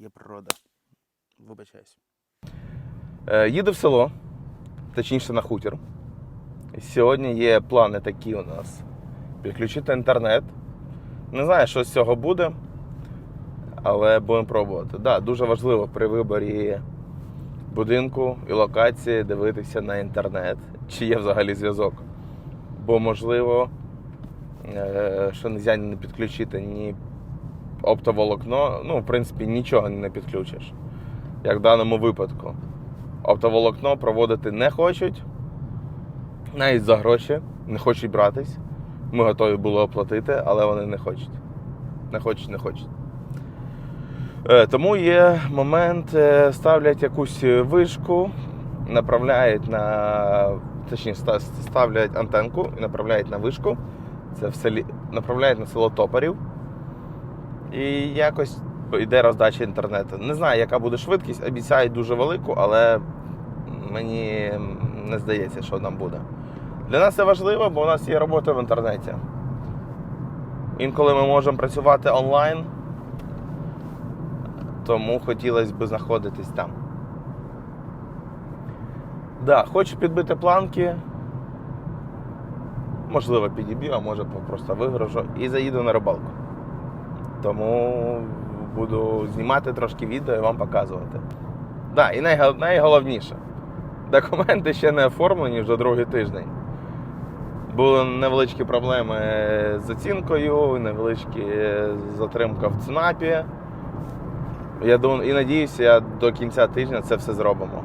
Є природа. Вибачаюсь. Е, Їду в село, точніше на хутір. Сьогодні є плани такі у нас. Підключити інтернет. Не знаю, що з цього буде, але будемо пробувати. Да, дуже важливо при виборі будинку і локації дивитися на інтернет, чи є взагалі зв'язок. Бо можливо, е, що не можна не підключити ні оптоволокно, ну, в принципі, нічого не підключиш, як в даному випадку оптоволокно проводити не хочуть, навіть за гроші не хочуть братись. Ми готові були оплатити, але вони не хочуть. Не хочуть, не хочуть. Е, Тому є момент, е, ставлять якусь вишку, направляють на. Точніше, ставлять антенку і направляють на вишку. Це в селі, направляють на село Топорів. І якось йде роздача інтернету. Не знаю, яка буде швидкість, обіцяють дуже велику, але мені не здається, що нам буде. Для нас це важливо, бо у нас є робота в інтернеті. Інколи ми можемо працювати онлайн, тому хотілося б знаходитись там. Да, хочу підбити планки. Можливо, підіб'ю, а може просто вигрожу і заїду на рибалку. Тому буду знімати трошки відео і вам показувати. Да, і найголовніше. Документи ще не оформлені вже другий тиждень. Були невеличкі проблеми з оцінкою, невеличкі затримка в ЦНАПі. Я думаю, і надіюся, до кінця тижня це все зробимо.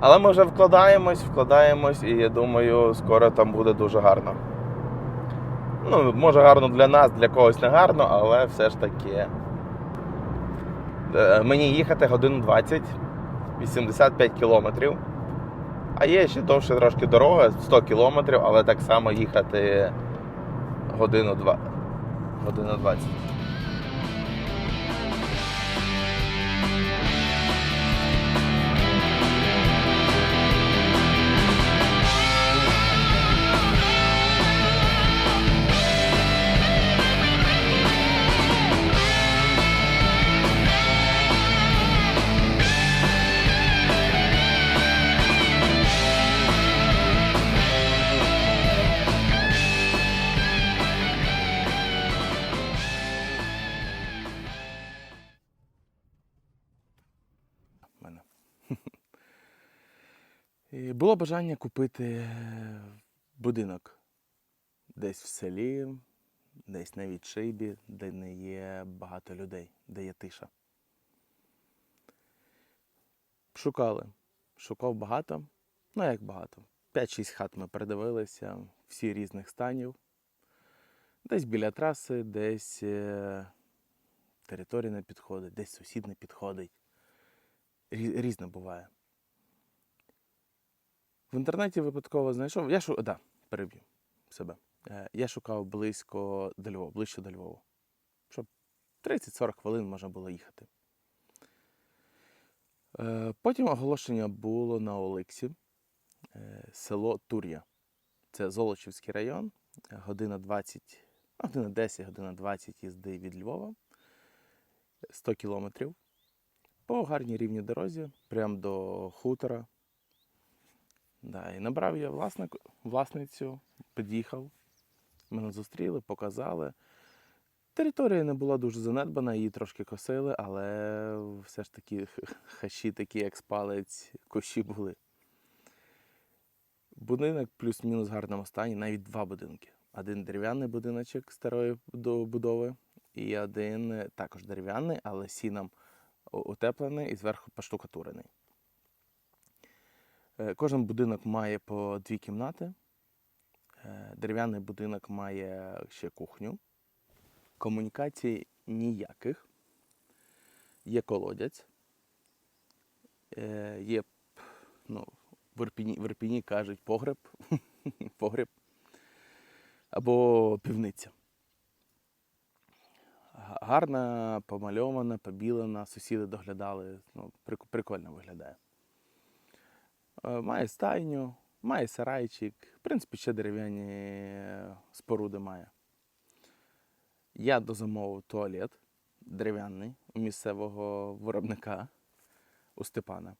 Але ми вже вкладаємось, вкладаємось, і я думаю, скоро там буде дуже гарно. Ну, може гарно для нас, для когось не гарно, але все ж таки. Е, Мені їхати годину 20, 85 кілометрів. А є ще довше трошки дорога, 100 кілометрів, але так само їхати годину 2. Годину 20. Було бажання купити будинок десь в селі, десь на відшибі, де не є багато людей, де є тиша. Шукали. Шукав багато. Ну, як багато. 5-6 хат ми передивилися, всі різних станів. Десь біля траси, десь е, територія не підходить, десь сусід не підходить. Різне буває. В інтернеті випадково знайшов. Я шу... да, переб'ю себе. Е, Я шукав близько до Львова, ближче до Львова. Щоб 30-40 хвилин можна було їхати. Е, Потім оголошення було на Олексі, е, село Тур'я. Це Золочівський район, година 20, година 10, година 20 їзди від Львова, 100 кілометрів по гарній рівній дорозі, прямо до хутора. Да, і набрав я власник, власницю, під'їхав. Мене зустріли, показали. Територія не була дуже занедбана, її трошки косили, але все ж таки хащі такі, як спалець, кущі були. Будинок плюс-мінус в гарному стані, навіть два будинки. Один дерев'яний будиночок старої будови, і один е, також дерев'яний, але сіном утеплений і зверху поштукатурений. Е, Кожен будинок має по дві кімнати. Е, Дерев'яний будинок має ще кухню. Комунікацій ніяких. Є колодязь. Е, Є, ну, в Ірпіні, в Ірпіні кажуть погреб, погреб або півниця. Гарна, помальована, побілена, сусіди доглядали. Ну, прик- прикольно виглядає. Е, Має стайню, має сарайчик, в принципі, ще дерев'яні е, споруди має. Я дозамовив туалет дерев'яний у місцевого виробника у Степана.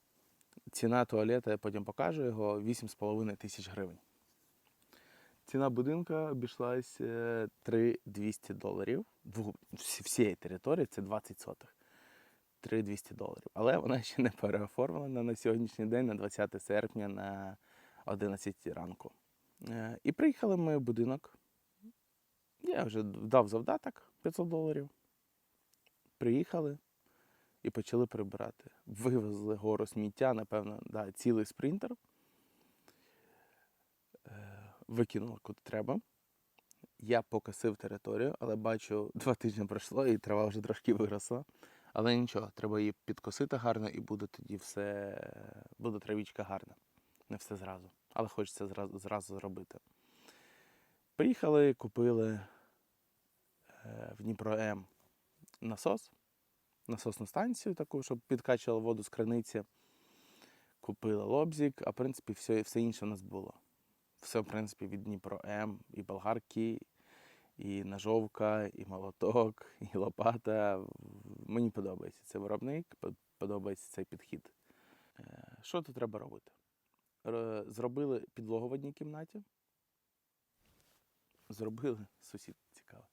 Ціна туалета, я потім покажу його 8,5 тисяч гривень. Ціна будинка обійшлась е, 3200 доларів. Дву- всі- Всієї території це 20 сотих. 3200 доларів. Але вона ще не переоформлена на сьогоднішній день, на 20 серпня на 11 ранку. Е, І приїхали ми в будинок. Я вже дав завдаток 500 доларів. Приїхали і почали прибирати. Вивезли гору сміття, напевно, да, цілий спринтер. Е, Викинули куди треба. Я покосив територію, але бачу, два тижні пройшло і трава вже трошки виросла. Але нічого, треба її підкосити гарно і буде тоді все, буде травічка гарна. Не все зразу. Але хочеться зразу, зразу зробити. Приїхали, купили е, в Дніпро М насос, насосну станцію таку, щоб підкачувала воду з криниці. Купили лобзик, а в принципі все, все інше в нас було. Все, в принципі, від Дніпро М, і болгарки, і ножовка, і молоток, і лопата. Мені подобається цей виробник, подобається цей підхід. Е, Що тут треба робити? Зробили підлогу в одній кімнаті. Зробили, сусід цікаво.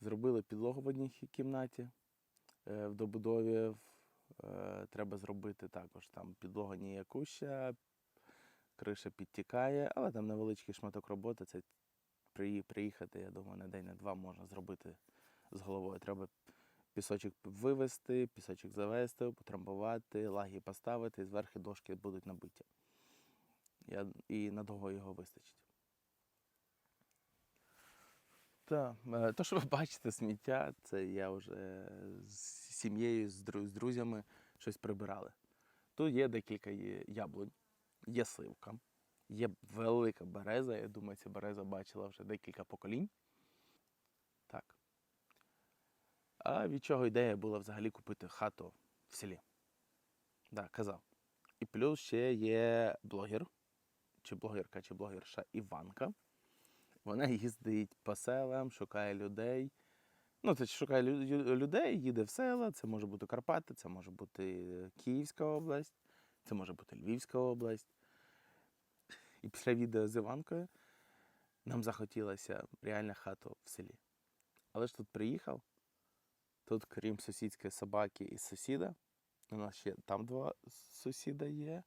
Зробили підлогу в одній кімнаті. Е, В добудові е, треба зробити також там підлога ніякуща, криша підтікає, але там невеличкий шматок роботи. Це приїхати, я думаю, на день на два можна зробити з головою. Треба пісочок вивезти, пісочок завести, потрамбувати, лаги поставити, і зверху дошки будуть набиті. Я, і надовго його вистачить. Так, е, то, що ви бачите, сміття, це я вже з сім'єю, з друзями щось прибирали. Тут є декілька яблунь, є сливка, є велика береза. Я думаю, ця береза бачила вже декілька поколінь. Так. А від чого ідея була взагалі купити хату в селі? Так, казав. І плюс ще є блогер, чи блогерка, чи блогерша Іванка. Вона їздить по селам, шукає людей. Ну, це шукає людей, їде в села. Це може бути Карпати, це може бути Київська область, це може бути Львівська область. І після відео з Іванкою нам захотілося реально хату в селі. Але ж тут приїхав, тут, крім сусідської собаки і сусіда, у нас ще там два сусіда є,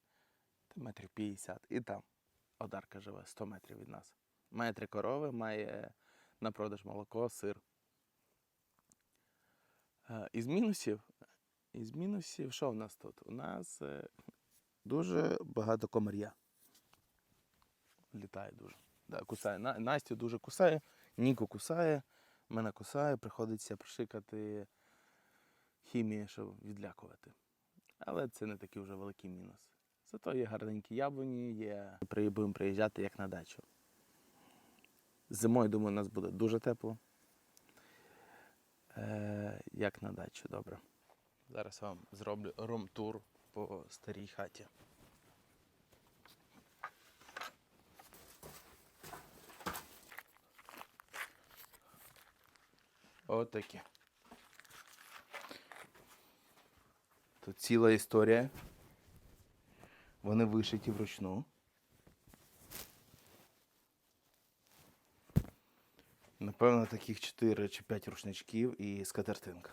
та метрів 50, і там Одарка живе 100 метрів від нас. Має три корови, має на продаж молоко, сир. Е, Із мінусів, із мінусів, що в нас тут? У нас е, дуже багато комар'я. Літає дуже. Да, кусає. На- Настю дуже кусає, Ніку кусає, мене кусає, приходиться пришикати хімії, щоб відлякувати. Але це не такий вже великий мінус. Зато є гарненькі яблуні, є. Будемо приїжджати як на дачу. Зимою, думаю, у нас буде дуже тепло. Е, як на дачу, добре. Зараз вам зроблю ром-тур по старій хаті. Отакі. Тут ціла історія. Вони вишиті вручну. Напевно, таких 4 чи 5 рушничків і скатертинка.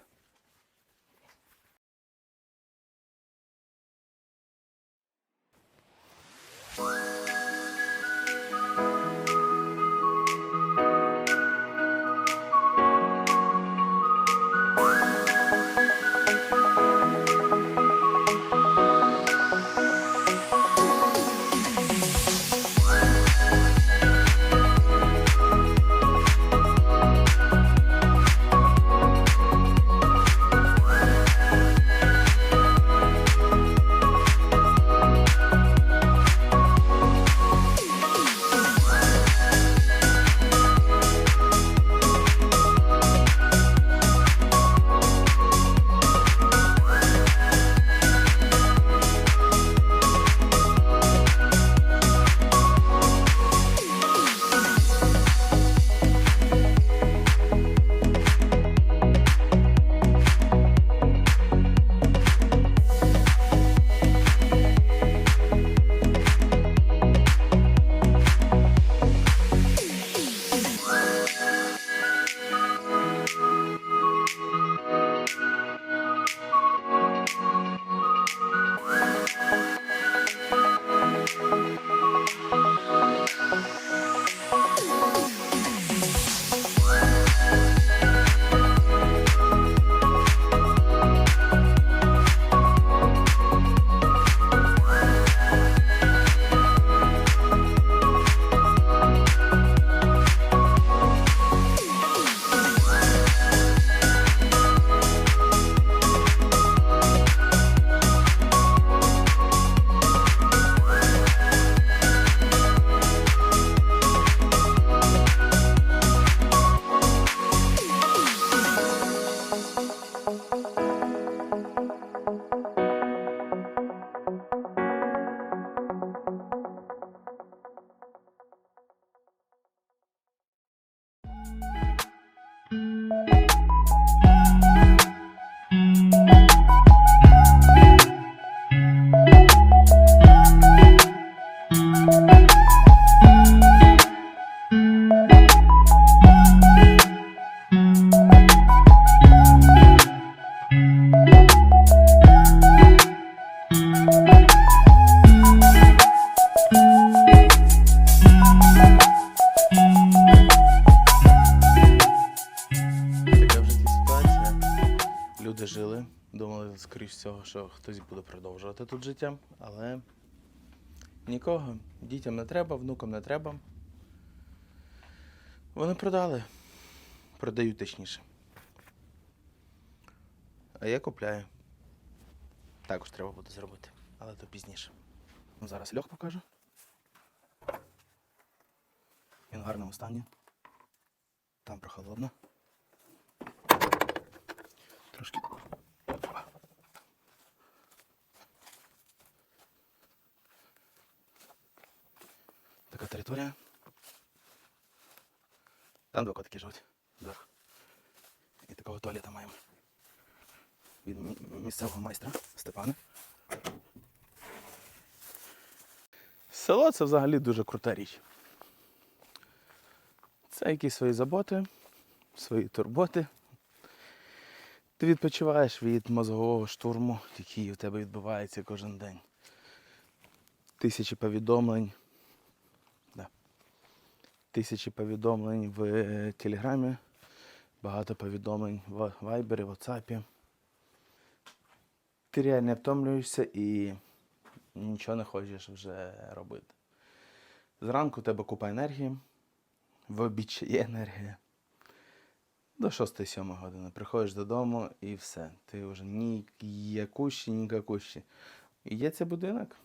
Música думали, скоріш всього, що хтось буде продовжувати тут життя, але нікого. Дітям не треба, внукам не треба. Вони продали. Продають точніше. А я купляю. Також треба буде зробити, але то пізніше. Ну, Зараз льох покажу. Він в гарному стані. Там прохолодно. Трошки. Така територія. Там два котики живуть. Вверх. І такого туалета маємо. Від місцевого майстра Степана. Село це взагалі дуже крута річ. Це якісь свої заботи, свої турботи. Ти відпочиваєш від мозгового штурму, який у тебе відбувається кожен день. Тисячі повідомлень. Да. Тисячі повідомлень в е, Телеграмі, багато повідомлень в Вайбері, Ватсапі. Ти реально втомлюєшся і нічого не хочеш вже робити. Зранку у тебе купа енергії, в обід є енергія. До 6-7 години приходиш додому і все. Ти вже ні якущі, ні какущі. І є цей будинок.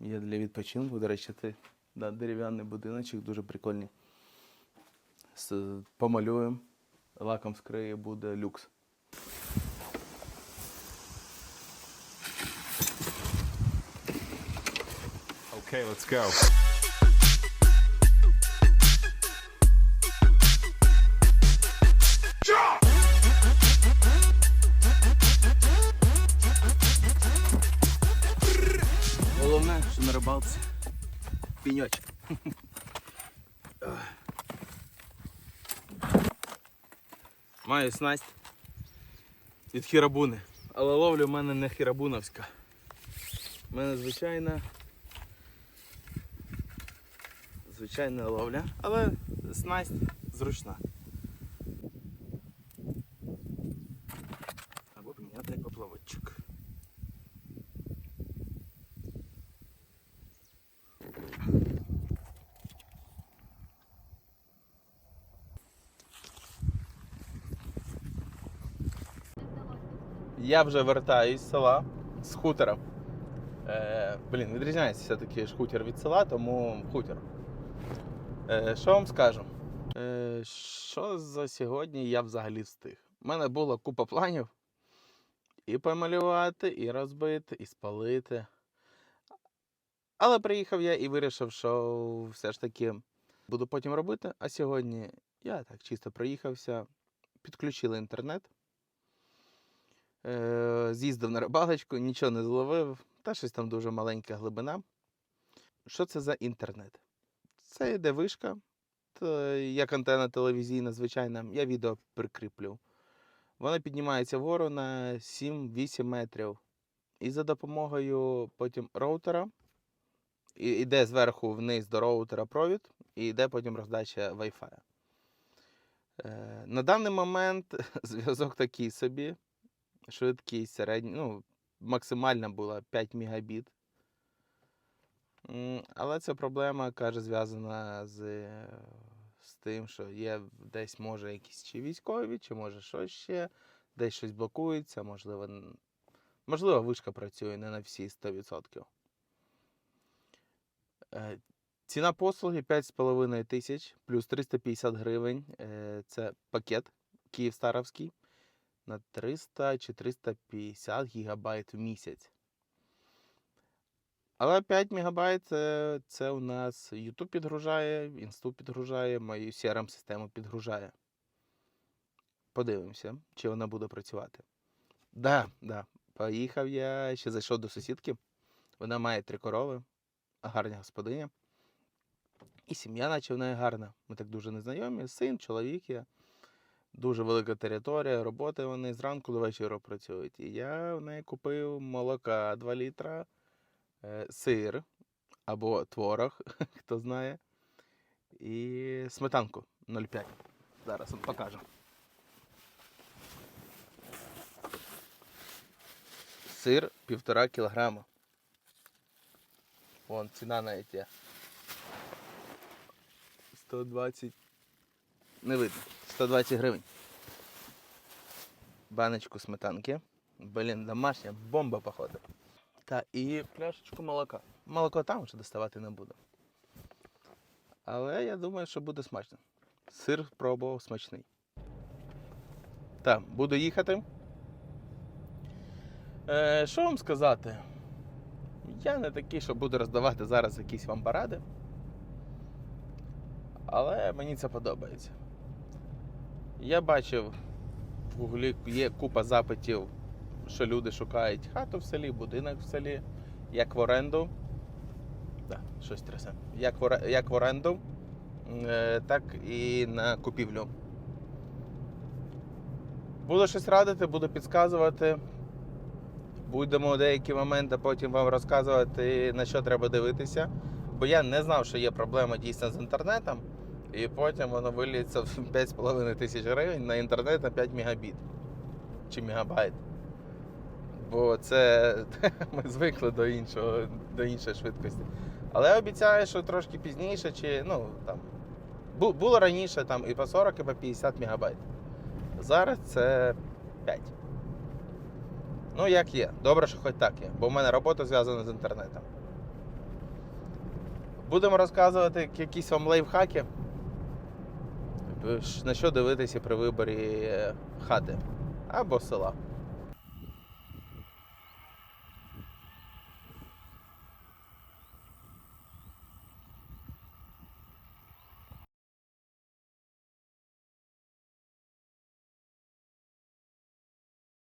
Є для відпочинку. До речі, ти да, дерев'яний будиночок, дуже прикольний. Помалюємо. Лаком скриє буде люкс. Okay, let's go. Рибалці піньочок. Маю снасть від хірабуни. Але ловля в мене не хірабуновська. У мене звичайна. Звичайна ловля, але снасть зручна. Я вже вертаюсь з села з хутора. Е, блін, відрізняється все-таки ж хутір від села, тому хутір. Е, що вам скажу? Е, що за сьогодні я взагалі встиг? У мене була купа планів і помалювати, і розбити, і спалити. Але приїхав я і вирішив, що все ж таки буду потім робити. А сьогодні я так чисто проїхався, підключили інтернет. Е, з'їздив на рибалочку, нічого не зловив, та щось там дуже маленька глибина. Що це за інтернет? Це йде вишка, то як антенна телевізійна, звичайна, я відео прикріплю. Вона піднімається вгору на 7-8 метрів. І за допомогою потім роутера йде зверху вниз до роутера провід, і йде потім роздача Wi-Fi. Е, на даний момент зв'язок такий собі швидкість середня, ну, максимальна була 5 мегабіт. Але ця проблема, каже, зв'язана з, з тим, що є десь, може, якісь чи військові, чи може щось ще, десь щось блокується, можливо, можливо, вишка працює не на всі 100%. Е, Ціна послуги 5,5 тисяч плюс 350 гривень. Е, Це пакет Київстаровський на 300 чи 350 гігабайт в місяць. Але 5 мегабайт це, у нас YouTube підгружає, Інсту підгружає, мою CRM-систему підгружає. Подивимося, чи вона буде працювати. Да, да. Поїхав я, ще зайшов до сусідки. Вона має три корови, гарна господиня. І сім'я, наче в неї гарна. Ми так дуже незнайомі. Син, чоловік я. Дуже велика територія, роботи вони зранку до вечора працюють. І я в неї купив молока 2 літра, е, сир або творог, хто знає, і сметанку 0,5. Зараз вам покажу. Сир півтора кілограма. Вон ціна навіть є. 120. Не видно. 120 гривень. Баночку сметанки. Блін, домашня бомба, походу. Та і пляшечку молока. Молоко там вже доставати не буду. Але я думаю, що буде смачно. Сир пробував смачний. Так, буду їхати. Е, що вам сказати? Я не такий, що буду роздавати зараз якісь вам поради. Але мені це подобається. Я бачив в Гуглі є купа запитів, що люди шукають хату в селі, будинок в селі, як в оренду. Да, щось трясе. Як в, оре- як в оренду, е, так і на купівлю. Буду щось радити, буду підказувати. Будемо деякі моменти потім вам розказувати, на що треба дивитися. Бо я не знав, що є проблема дійсно з інтернетом. І потім воно виліється в 5,5 тисяч гривень на інтернет на 5 мегабіт чи мегабайт. Бо це ми звикли до іншого, до іншої швидкості. Але обіцяю, що трошки пізніше, чи ну там було раніше там і по 40, і по 50 мегабайт. Зараз це 5. Ну, як є. Добре, що хоч так є, бо в мене робота зв'язана з інтернетом. Будемо розказувати якісь вам лайфхаки. Е, На що дивитися при виборі е, хати або села.